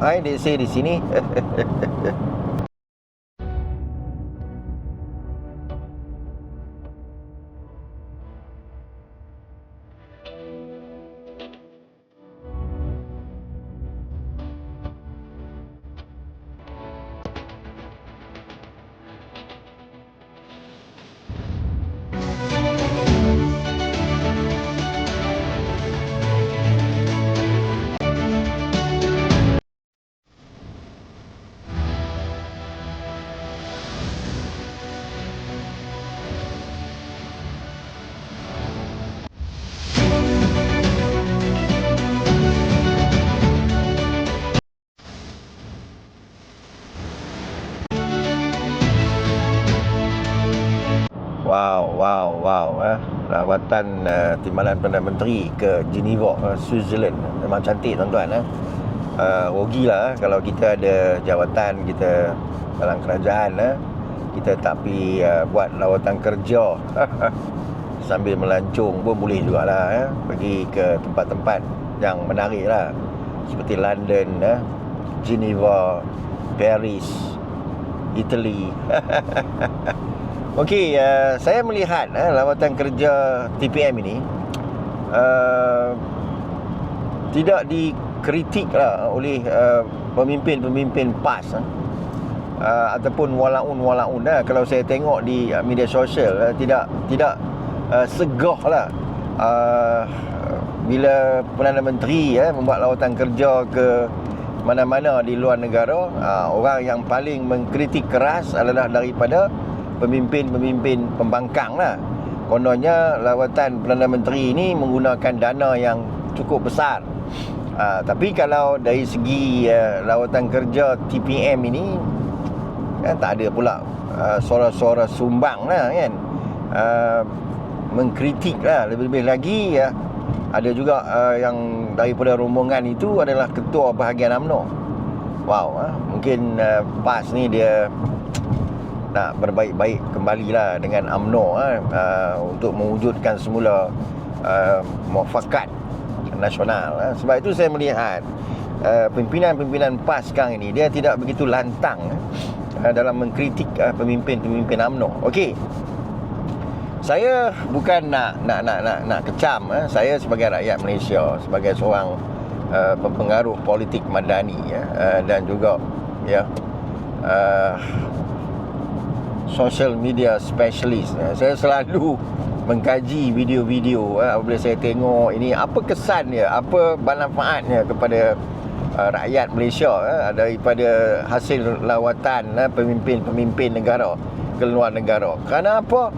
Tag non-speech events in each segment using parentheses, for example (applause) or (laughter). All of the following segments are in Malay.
I they say di sini. (laughs) Rawatan uh, Timbalan Perdana Menteri ke Geneva, uh, Switzerland. Memang cantik tuan-tuan eh. Uh, rugilah eh, kalau kita ada jawatan kita dalam kerajaan eh. Kita tak pergi uh, buat lawatan kerja (laughs) sambil melancong pun boleh jugalah eh. Pergi ke tempat-tempat yang menarik lah. Seperti London eh. Geneva, Paris, Italy. (laughs) Okey, uh, saya melihat uh, lawatan kerja TPM ini uh, tidak dikritik lah oleh uh, pemimpin-pemimpin PAS uh, ataupun walaun-walaun uh, kalau saya tengok di media sosial uh, tidak tidak uh, segah lah uh, bila Perdana Menteri uh, membuat lawatan kerja ke mana-mana di luar negara uh, orang yang paling mengkritik keras adalah daripada pemimpin-pemimpin pembangkang lah. Kononnya lawatan Perdana Menteri ini menggunakan dana yang cukup besar. Uh, tapi kalau dari segi uh, lawatan kerja TPM ini kan tak ada pula uh, suara-suara sumbang lah kan. Uh, mengkritik lah lebih-lebih lagi ya. Ada juga uh, yang daripada rombongan itu adalah ketua bahagian UMNO. Wow, uh, mungkin uh, PAS ni dia nak berbaik-baik kembalilah dengan UMNO eh, uh, untuk mewujudkan semula uh, muafakat nasional eh. sebab itu saya melihat uh, pimpinan-pimpinan PAS sekarang ini dia tidak begitu lantang uh, dalam mengkritik uh, pemimpin-pemimpin UMNO okey saya bukan nak nak nak nak nak kecam eh. saya sebagai rakyat Malaysia sebagai seorang uh, pempengaruh politik madani ya uh, dan juga ya uh, social media specialist. Eh, saya selalu (laughs) mengkaji video-video eh, apabila saya tengok ini apa kesan dia apa manfaatnya kepada uh, rakyat Malaysia eh, daripada hasil lawatan eh, pemimpin-pemimpin negara ke luar negara. Kerana apa?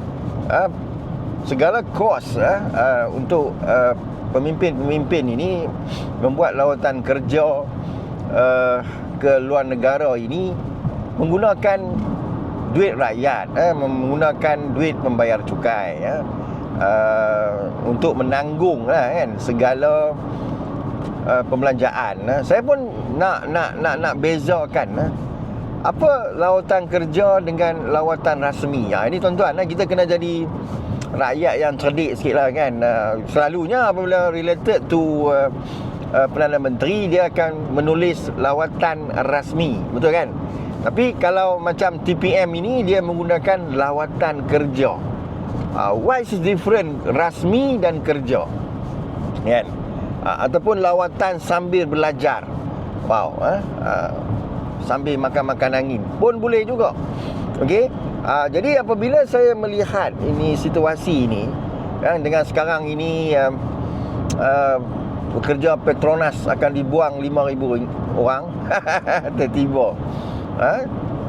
Segala kos eh, untuk pemimpin-pemimpin ini membuat lawatan kerja ke luar negara ini menggunakan duit rakyat eh, menggunakan duit membayar cukai ya uh, untuk menanggung lah kan segala uh, pembelanjaan eh. saya pun nak nak nak nak bezakan eh. apa lawatan kerja dengan lawatan rasmi ya ini tuan-tuan eh, kita kena jadi rakyat yang cerdik sikit lah kan uh, selalunya apabila related to uh, uh, Perdana Menteri dia akan menulis lawatan rasmi betul kan tapi kalau macam TPM ini dia menggunakan lawatan kerja. Uh, what is different rasmi dan kerja? Kan? Uh, ataupun lawatan sambil belajar. Wow, uh, uh, sambil makan-makan angin pun boleh juga. Okey. Uh, jadi apabila saya melihat ini situasi ini kan dengan sekarang ini uh, uh, pekerja Petronas akan dibuang 5000 orang (laughs) tiba-tiba ha?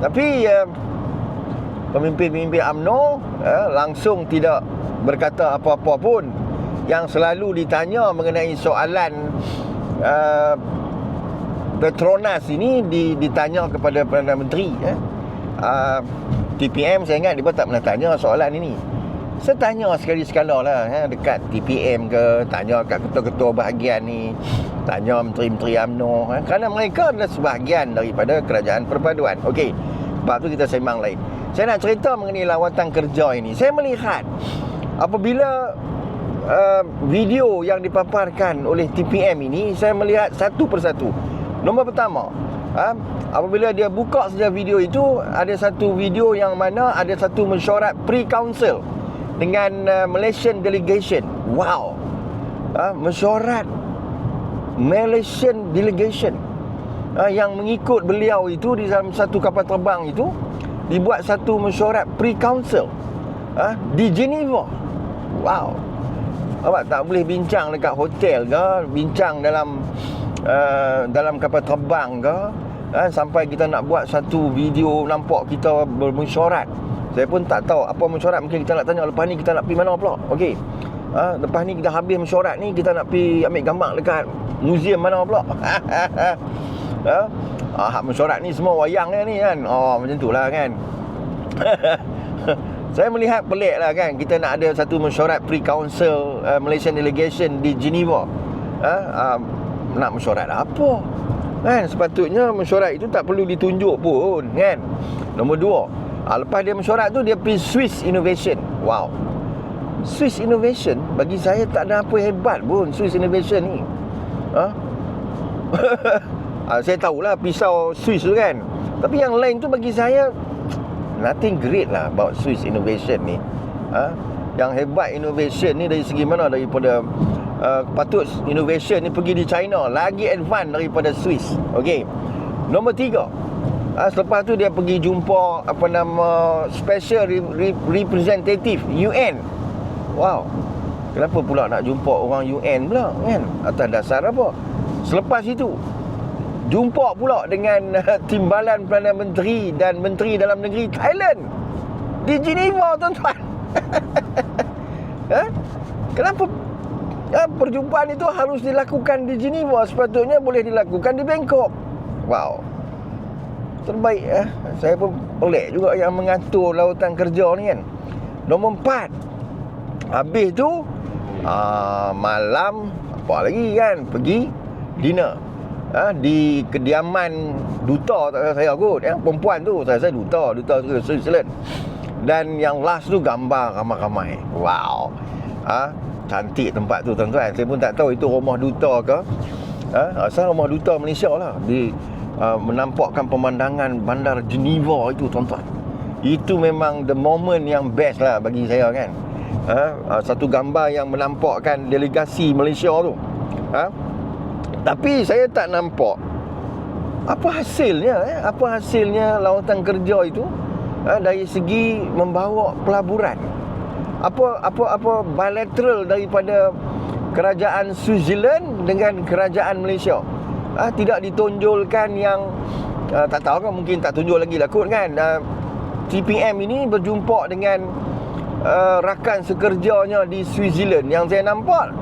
Tapi uh, Pemimpin-pemimpin UMNO uh, Langsung tidak berkata apa-apa pun Yang selalu ditanya mengenai soalan uh, Petronas ini ditanya kepada Perdana Menteri eh. uh, TPM saya ingat dia pun tak pernah tanya soalan ini saya tanya sekali-sekala lah eh, Dekat TPM ke Tanya kat ketua-ketua bahagian ni Tanya menteri-menteri UMNO eh, Kerana mereka adalah sebahagian daripada kerajaan perpaduan. Okey Sebab tu kita sembang lain. Saya nak cerita mengenai lawatan kerja ini. Saya melihat Apabila uh, Video yang dipaparkan oleh TPM ini Saya melihat satu persatu. Nombor pertama, ha, apabila dia buka saja video itu ada satu video yang mana ada satu mesyuarat pre-council dengan uh, Malaysian delegation. Wow. Ha, mesyuarat Malaysian delegation ha, yang mengikut beliau itu di dalam satu kapal terbang itu dibuat satu mesyuarat pre-council ha, di Geneva. Wow. Awak tak boleh bincang dekat hotel ke, bincang dalam uh, dalam kapal terbang ke, ha, sampai kita nak buat satu video nampak kita bermesyuarat saya pun tak tahu apa mesyuarat mungkin kita nak tanya lepas ni kita nak pergi mana pula? Okey. Ha, lepas ni kita habis mesyuarat ni kita nak pergi ambil gambar dekat muzium mana pula? (laughs) Ha? Ah, mesyuarat ni semua wayang ni kan? Oh macam tu lah kan? (laughs) Saya melihat pelik lah kan? Kita nak ada satu mesyuarat pre-council uh, Malaysian delegation di Geneva. Ha? uh, Nak mesyuarat apa? Kan? Sepatutnya mesyuarat itu tak perlu ditunjuk pun kan. Nombor dua, ha, lepas dia mesyuarat tu dia pergi Swiss Innovation. Wow. Swiss Innovation bagi saya tak ada apa hebat pun Swiss Innovation ni. Ha? (laughs) ha, saya tahulah pisau Swiss tu kan. Tapi yang lain tu bagi saya nothing great lah about Swiss Innovation ni. Ha? Yang hebat innovation ni dari segi mana daripada uh, patut innovation ni pergi di China lagi advance daripada Swiss. Okey. Nombor tiga. Uh, selepas tu dia pergi jumpa apa nama special re- re- representative UN. Wow. Kenapa pula nak jumpa orang UN pula kan? Atas dasar apa? Selepas itu jumpa pula dengan uh, timbalan Perdana Menteri dan Menteri Dalam Negeri Thailand di Geneva tuan-tuan. (laughs) ha? Kenapa ya, perjumpaan itu harus dilakukan di Geneva sepatutnya boleh dilakukan di Bangkok wow terbaik ya. saya pun pelik juga yang mengatur lautan kerja ni kan. Nombor empat. Habis tu aa, malam apa lagi kan pergi dinner. Ha, di kediaman duta tak saya kot yang perempuan tu. Saya saya duta duta tu Switzerland. Dan yang last tu gambar ramai-ramai. Wow. Ha, cantik tempat tu tuan-tuan. Saya pun tak tahu itu rumah duta ke. Ha? asal rumah duta Malaysia lah. Di uh, menampakkan pemandangan bandar Geneva itu tuan-tuan itu memang the moment yang best lah bagi saya kan ha? satu gambar yang menampakkan delegasi Malaysia tu ha? tapi saya tak nampak apa hasilnya eh? apa hasilnya lawatan kerja itu ha? dari segi membawa pelaburan apa apa apa bilateral daripada kerajaan Switzerland dengan kerajaan Malaysia. Ah tidak ditonjolkan yang uh, tak tahu kan mungkin tak tunjuk lagi lah kot kan. Uh, TPM ini berjumpa dengan uh, rakan sekerjanya di Switzerland yang saya nampak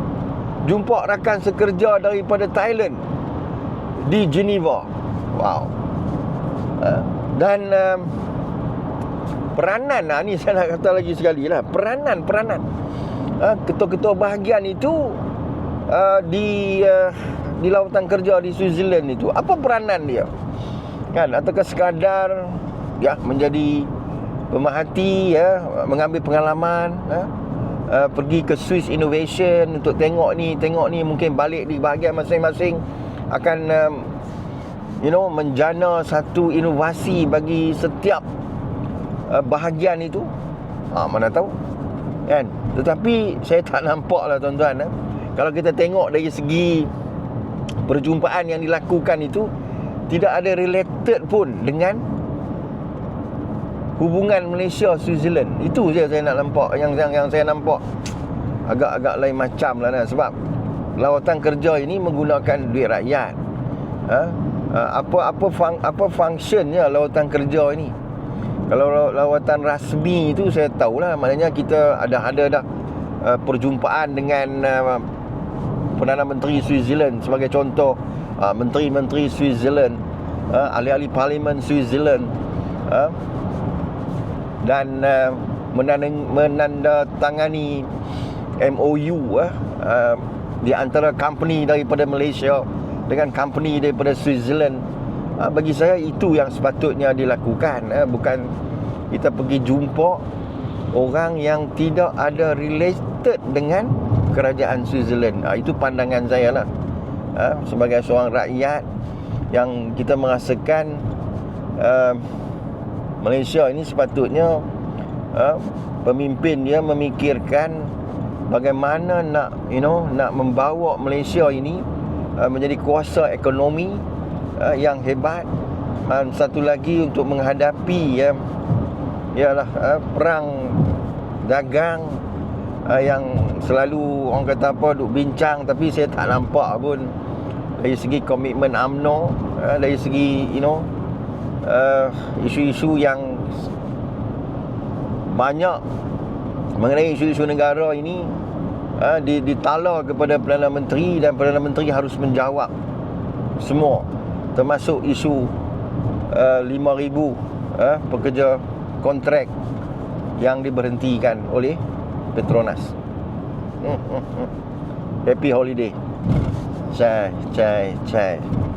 jumpa rakan sekerja daripada Thailand di Geneva. Wow. Uh, dan uh, peranan lah ni (laughs) saya nak kata lagi sekali lah peranan peranan uh, ketua-ketua bahagian itu uh, di uh, di lautan kerja di Switzerland itu apa peranan dia? Kan ataukah sekadar ya menjadi pemerhati ya mengambil pengalaman ya, uh, pergi ke Swiss Innovation untuk tengok ni tengok ni mungkin balik di bahagian masing-masing akan um, you know menjana satu inovasi bagi setiap uh, bahagian itu. Ha, mana tahu kan? Tetapi saya tak (laughs) nampak lah tuan-tuan eh. kalau kita tengok dari segi perjumpaan yang dilakukan itu tidak ada related pun dengan hubungan Malaysia Switzerland. Itu je saya nak nampak yang yang, yang saya nampak. Agak-agak lain macam lah nah. sebab lawatan kerja ini menggunakan duit rakyat. Ha? apa apa fung, apa functionnya lawatan kerja ini? Kalau lawatan rasmi itu saya tahulah. Maknanya kita ada ada dah uh, perjumpaan dengan uh, Perdana Menteri Switzerland sebagai contoh uh, menteri-menteri Switzerland uh, ahli-ahli parlimen Switzerland uh, dan uh, menandatangani MOU uh, uh, di antara company daripada Malaysia dengan company daripada Switzerland. Ha, bagi saya itu yang sepatutnya dilakukan ha, bukan kita pergi jumpa orang yang tidak ada related dengan kerajaan Switzerland. Ha, itu pandangan saya lah. Ha, sebagai seorang rakyat yang kita merasakan uh, Malaysia ini sepatutnya uh, pemimpin dia memikirkan bagaimana nak you know nak membawa Malaysia ini uh, menjadi kuasa ekonomi uh, yang hebat. Dan satu lagi untuk menghadapi ya uh, ialah uh, perang dagang uh, yang selalu orang kata apa duk bincang tapi saya tak nampak pun. Dari segi komitmen AMNO uh, dari segi you know uh, isu-isu yang banyak mengenai isu-isu negara ini uh, ditala kepada Perdana Menteri dan Perdana Menteri harus menjawab semua. Termasuk isu uh, 5000 uh, pekerja kontrak yang diberhentikan oleh Petronas. Hmm, hmm, hmm. Happy holiday. Chai, chai, chai.